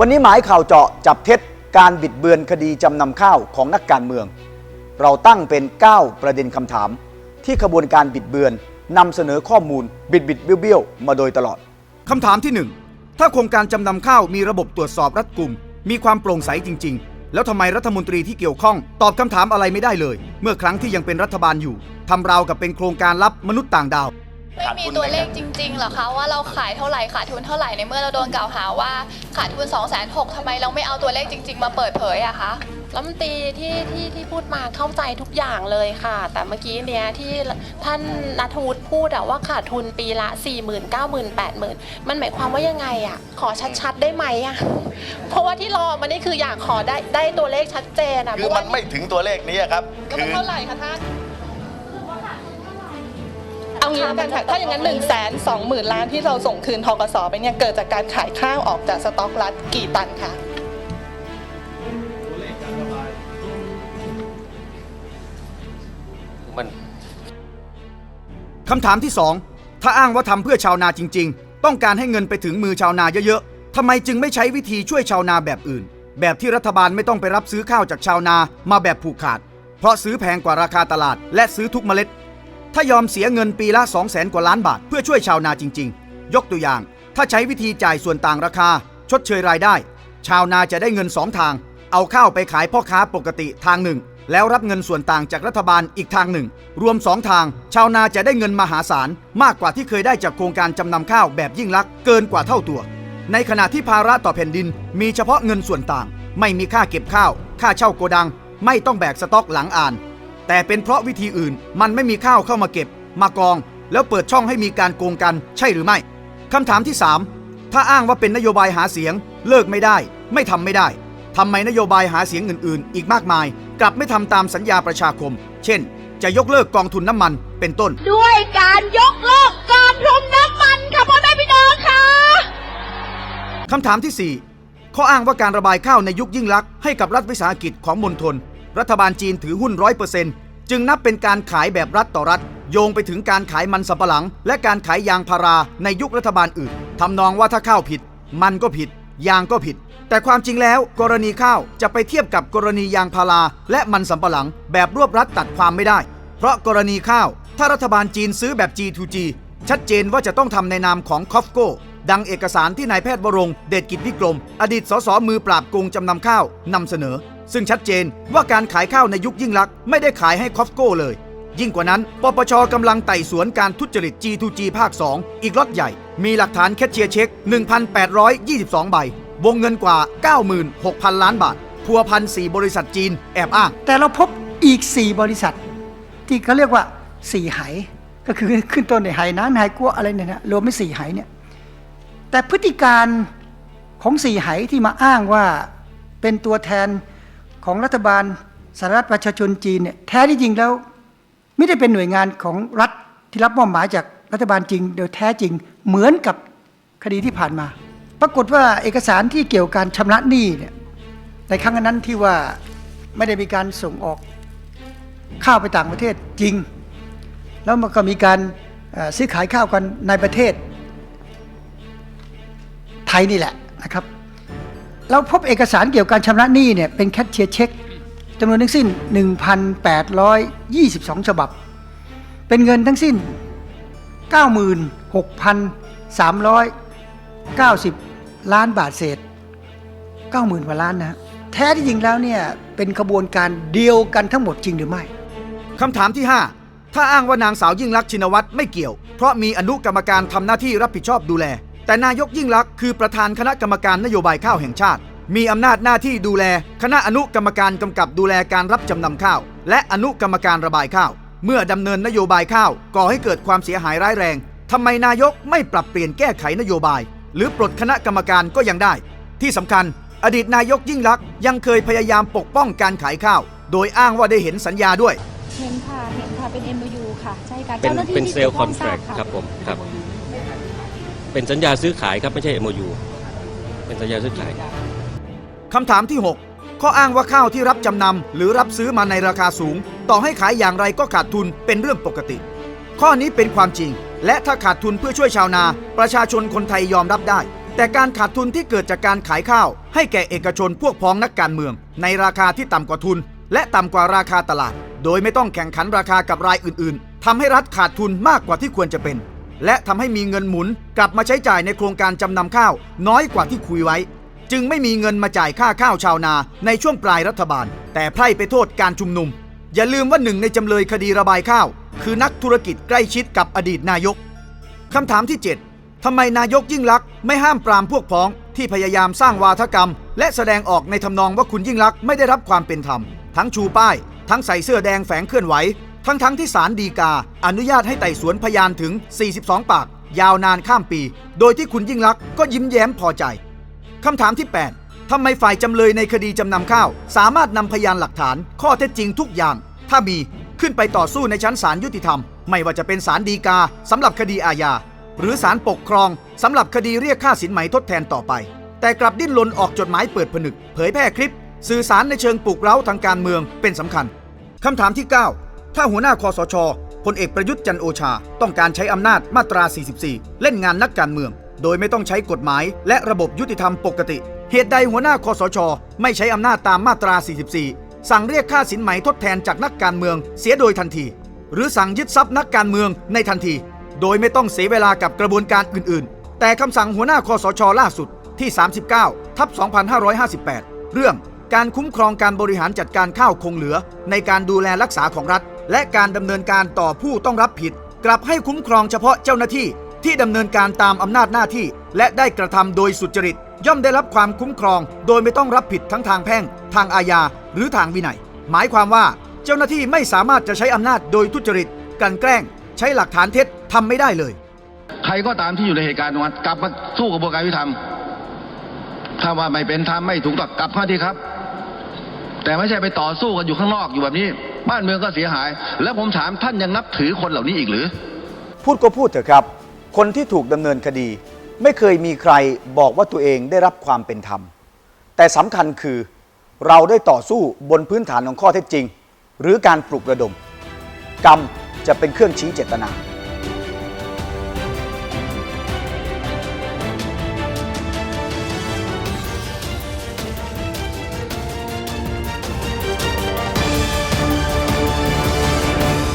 วันนี้หมายข่าวเจาะจับเท็จการบิดเบือนคดีจำนำข้าวของนักการเมือง เราตั้งเป็น 9 ประเด็นคำถาม ที่ขบวนการบิดเบือนนำเสนอข้อมูลบิดบิดเบี้ยวเบี้ยวมาโดยตลอดคำถามที่ 1 ถ้าโครงการจำนำข้าวมีระบบตรวจสอบรัดกุม มีความโปร่งใสจริง ๆ แล้วทำไมรัฐมนตรีที่เกี่ยวข้อง ตอบคำถามอะไรไม่ได้เลย เมื่อครั้งที่ยังเป็นรัฐบาลอยู่ทำราวกับเป็นโครงการลับมนุษย์ต่างดาว ไม่มีตัวเลขจริงๆเหรอคะว่าเราขายเท่าไหร่ขาดทุนเท่าไหร่ในเมื่อเราโดนกล่าวหาว่าขาดทุน2 6 0 0 0ทำไมเราไม่เอาตัวเลขจริง ๆ มาเปิดเผยอะคะรัฐมนตรีที่ที่ที่พูดมาเข้าใจทุกอย่างเลยค่ะ แต่เมื่อกี้เนี้ยที่ท่านนัทวุฒิพูดอะว่าขาดทุนปีละ 4 0 0 0 0 9 0 0 0 0 8 0,000 มันหมายความว่ายังไงอะขอชัดๆได้ไหมอะเพราะว่าที่รอมานี่คืออยากขอได้ได้ตัวเลขชัดเจนอะคือเพราะมัว่านไม่ถึงตัวเลขนี้ครับแล้วคืมันอเท่าไหร่คะท่านเอา งี้แล้วกันค่ะถ้าอย่างนั้น1นึ่งแสนสองหมื่นล้านที่เราส่งคืนทกสไปเนี่ยเกิดจากการขายข้าวออกจากสต็อกรัฐกี่ตันคะมันคำถามที่ 2 ถ้าอ้างว่าทำเพื่อชาวนาจริง ๆ ต้องการให้เงินไปถึงมือชาวนาเยอะๆทำไมจึงไม่ใช้วิธีช่วยชาวนาแบบอื่น แบบที่รัฐบาลไม่ต้องไปรับซื้อข้าวจากชาวนามาแบบผูกขาด เพราะซื้อแพงกว่าราคาตลาด และซื้อทุกเมล็ด ถ้ายอมเสียเงินปีละ 2 0 0แสนกว่าล้านบาท เพื่อช่วยชาวนาจริง ๆ ยกตัวอย่าง ถ้าใช้วิธีจ่ายส่วนต่างราคา ชดเชยรายได้ ชาวนาจะได้เงิน 2 ทาง เอาข้าวไปขายพ่อค้าปกติทางหนึ่ง แล้วรับเงินส่วนต่างจากรัฐบาลอีกทางหนึ่ง รวม 2 ทาง ชาวนาจะได้เงินมหาศาล มากกว่าที่เคยได้จากโครงการจำนำข้าวแบบยิ่งลักษณ์เกินกว่าเท่าตัว ในขณะที่ภาระต่อแผ่นดิน มีเฉพาะเงินส่วนต่าง ไม่มีค่าเก็บข้าว ค่าเช่าโกดัง ไม่ต้องแบกสต็อกหลังอ่าน แต่เป็นเพราะวิธีอื่นมันไม่มีข้าวเข้ามาเก็บ มากอง แล้วเปิดช่องให้มีการโกงกันใช่หรือไม่คำถามที่ 3 ถ้าอ้างว่าเป็นนโยบายหาเสียง เลิกไม่ได้ ไม่ทำไม่ได้ทำไมนโยบายหาเสียงอื่นๆ อีกมากมาย กลับไม่ทำตามสัญญาประชาคม เช่น จะยกเลิกกองทุนน้ำมันเป็นต้น ด้วยการยกเลิกการทุนน้ำมันค่ะพ่อแม่พี่น้องค่ะคำถามที่4ข้ออ้างว่าการระบายข้าวในยุคยิ่งลักษณ์ให้กับรัฐวิสาหกิจของมณฑล รัฐบาลจีนถือหุ้นร้อยเปอร์เซ็นต์จึงนับเป็นการขายแบบรัฐต่อรัฐ โยงไปถึงการขายมันสำปะหลัง และการขายยางพาราในยุครัฐบาลอื่นทำนองว่าถ้าข้าวผิด มันก็ผิด ยางก็ผิด แต่ความจริงแล้ว กรณีข้าวจะไปเทียบกับกรณียางพาราและมันสำปะหลัง แบบรวบรัดตัดความไม่ได้ เพราะกรณีข้าว ถ้ารัฐบาลจีนซื้อแบบ G2G ชัดเจนว่าจะต้องทำในนามของคอฟโกดังเอกสารที่นายแพทย์วรงเดชกิจวิกรม อดีตสสมือปราบโกงจำนำข้าวนำเสนอ ซึ่งชัดเจนว่าการขายข้าวในยุคยิ่งลักษณ์ไม่ได้ขายให้คอฟโก้เลย ยิ่งกว่านั้น ปปชกำลังไต่สวนการทุจริต G2G ภาค 2 อีกล็อตใหญ่ มีหลักฐานแคชเชียร์เช็ค 1,822 ใบ วงเงินกว่า 96,000 ล้านบาท พัวพัน4บริษัทจีนแอบอ้าง แต่เราพบอีก 4 บริษัท ที่เขาเรียกว่า4ไหก็คือขึ้นต้นในไหนั้นไหกัวอะไรเนี่ยนะรวมเป็นสี่ไหเนี่ยแต่พฤติการของสี่ไหที่มาอ้างว่าเป็นตัวแทน ของรัฐบาลสหรัฐประชาชนจีนเนี่ยแท้ที่จริงแล้ว ไม่ได้เป็นหน่วยงานของรัฐที่รับมอบหมายจากรัฐบาลจริง โดยแท้จริงเหมือนกับคดีที่ผ่านมา ปรากฏว่าเอกสารที่เกี่ยวกับการชำระหนี้เนี่ยในครั้งนั้นที่ว่าไม่ได้มีการส่งออกข้าวไปต่างประเทศจริง แล้วมันก็มีการซื้อขายข้าวกันในประเทศไทยนี่แหละนะครับ เราพบเอกสารเกี่ยวกับการชำระหนี้เนี่ยเป็นแคชเชียร์เช็คจำนวนทั้งสิ้น 1,822 ฉบับ เป็นเงินทั้งสิ้น 96,390 ล้านบาทเศษ 90,000กว่าล้านนะแท้ที่จริงแล้วเนี่ยเป็นขบวนการเดียวกันทั้งหมดจริงหรือไม่คำถามที่ 5 ถ้าอ้างว่านางสาวยิ่งลักษณ์ชินวัตรไม่เกี่ยว เพราะมีอนุกรรมการทำหน้าที่รับผิดชอบดูแล แต่นายกยิ่งลักษณ์คือประธานคณะกรรมการนโยบายข้าวแห่งชาติ มีอำนาจหน้าที่ดูแล คณะอนุกรรมการกำกับดูแลการรับจำนำข้าว และอนุกรรมการระบายข้าว เมื่อดำเนินนโยบายข้าวก่อให้เกิดความเสียหายร้ายแรงทำไมนายกไม่ปรับเปลี่ยนแก้ไขนโยบาย หรือปลดคณะกรรมการก็ยังได้ ที่สำคัญ อดีตนายกยิ่งลักษณ์ยังเคยพยายามปกป้องการขายข้าว โดยอ้างว่าได้เห็นสัญญาด้วย เห็นค่ะ เห็นค่ะ เป็น MOU ค่ะ ใช่ค่ะเป็นจ้าหาที่เป็นที่เซลล์กี่ยวคข้องนแทรคทาครับผมครับ เป็นสัญญาซื้อขายครับไม่ใช่ MOU เป็นสัญญาซื้อขาย คำถามที่ 6 ข้ออ้างว่าข้าวที่รับจำนำหรือรับซื้อมาในราคาสูง ต่อให้ขายอย่างไรก็ขาดทุนเป็นเรื่องปกติ ข้อนี้เป็นความจริง และถ้าขาดทุนเพื่อช่วยชาวนา ประชาชนคนไทยยอมรับได้ แต่การขาดทุนที่เกิดจากการขายข้าว ให้แก่เอกชนพวกพ้องนักการเมือง ในราคาที่ต่ำกว่าทุน และต่ำกว่าราคาตลาด โดยไม่ต้องแข่งขันราคากับรายอื่น ๆทำให้รัฐขาดทุนมากกว่าที่ควรจะเป็น และทำให้มีเงินหมุนกลับมาใช้จ่ายในโครงการจำนำข้าว น้อยกว่าที่คุยไว้ จึงไม่มีเงินมาจ่ายค่าข้าวชาวนาในช่วงปลายรัฐบาล แต่ไพร่ไปโทษการชุมนุม อย่าลืมว่าหนึ่งในจำเลยคดีระบายข้าว คือนักธุรกิจใกล้ชิดกับอดีตนายกคำถามที่ 7ทำไมนายกยิ่งลักษณ์ไม่ห้ามปรามพวกพ้องที่พยายามสร้างวาทกรรม และแสดงออกในทำนองว่าคุณยิ่งลักษณ์ไม่ได้รับความเป็นธรรม ทั้งชูป้าย ทั้งใส่เสื้อแดงแฝงเคลื่อนไหว ทั้งทั้งที่ศาลฎีกา อนุญาตให้ไต่สวนพยานถึง 42 ปาก ยาวนานข้ามปี โดยที่คุณยิ่งลักษณ์ก็ยิ้มแย้มพอใจคำถามที่ 8 ทำไมฝ่ายจำเลยในคดีจำนำข้าว สามารถนำพยานหลักฐาน ข้อเท็จจริงทุกอย่าง ถ้ามีขึ้นไปต่อสู้ในชั้นศาลยุติธรรม ไม่ว่าจะเป็นศาลฎีกาสำหรับคดีอาญา หรือศาลปกครองสำหรับคดีเรียกค่าสินไหมทดแทนต่อไป แต่กลับดิ้นรนออกจดหมายเปิดผนึก เผยแพร่คลิป สื่อสารในเชิงปลุกเร้าทางการเมืองเป็นสำคัญคำถามที่ 9 ถ้าหัวหน้าคอสชพลเอกประยุทธ์จันโอชา ต้องการใช้อำนาจมาตรา 44 เล่นงานนักการเมือง โดยไม่ต้องใช้กฎหมาย และระบบยุติธรรมปกติ เหตุใดหัวหน้าคอสช ไม่ใช้อำนาจตามมาตรา 44 สั่งเรียกค่าสินไหมทดแทนจากนักการเมืองเสียโดยทันที หรือสั่งยึดทรัพย์นักการเมืองในทันที โดยไม่ต้องเสียเวลากับกระบวนการอื่น ๆ แต่คำสั่งหัวหน้าคอสช ล่าสุดที่ 39 ทับ 2558 เรื่องการคุ้มครองการบริหารจัดการข้าวคงเหลือ ในการดูแลรักษาของรัฐ และการดำเนินการต่อผู้ต้องรับผิด กลับให้คุ้มครองเฉพาะเจ้าหน้าที่ที่ดำเนินการตามอำนาจหน้าที่ และได้กระทำโดยสุจริต ย่อมได้รับความคุ้มครอง โดยไม่ต้องรับผิดทั้งทางแพ่ง ทางอาญาหรือทางวินัย หมายความว่าเจ้าหน้าที่ไม่สามารถจะใช้อำนาจโดยทุจริตกันแกล้ง ใช้หลักฐานเท็จทำไม่ได้เลย ใครก็ตามที่อยู่ในเหตุการณ์ตรงนั้นกลับมาสู้กระบวนการยุติธรรมถ้าว่าไม่เป็นธรรมไม่ถูกต้องกลับเข้าที่ครับ แต่ไม่ใช่ไปต่อสู้กันอยู่ข้างนอกอยู่แบบนี้ บ้านเมืองก็เสียหาย แล้วผมถามท่านยังนับถือคนเหล่านี้อีกหรือ พูดก็พูดเถอะครับ คนที่ถูกดำเนินคดี ไม่เคยมีใครบอกว่าตัวเองได้รับความเป็นธรรม แต่สำคัญคือเราได้ต่อสู้บนพื้นฐานของข้อเท็จจริง หรือการปลุกระดม กรรมจะเป็นเครื่องชี้เจตนา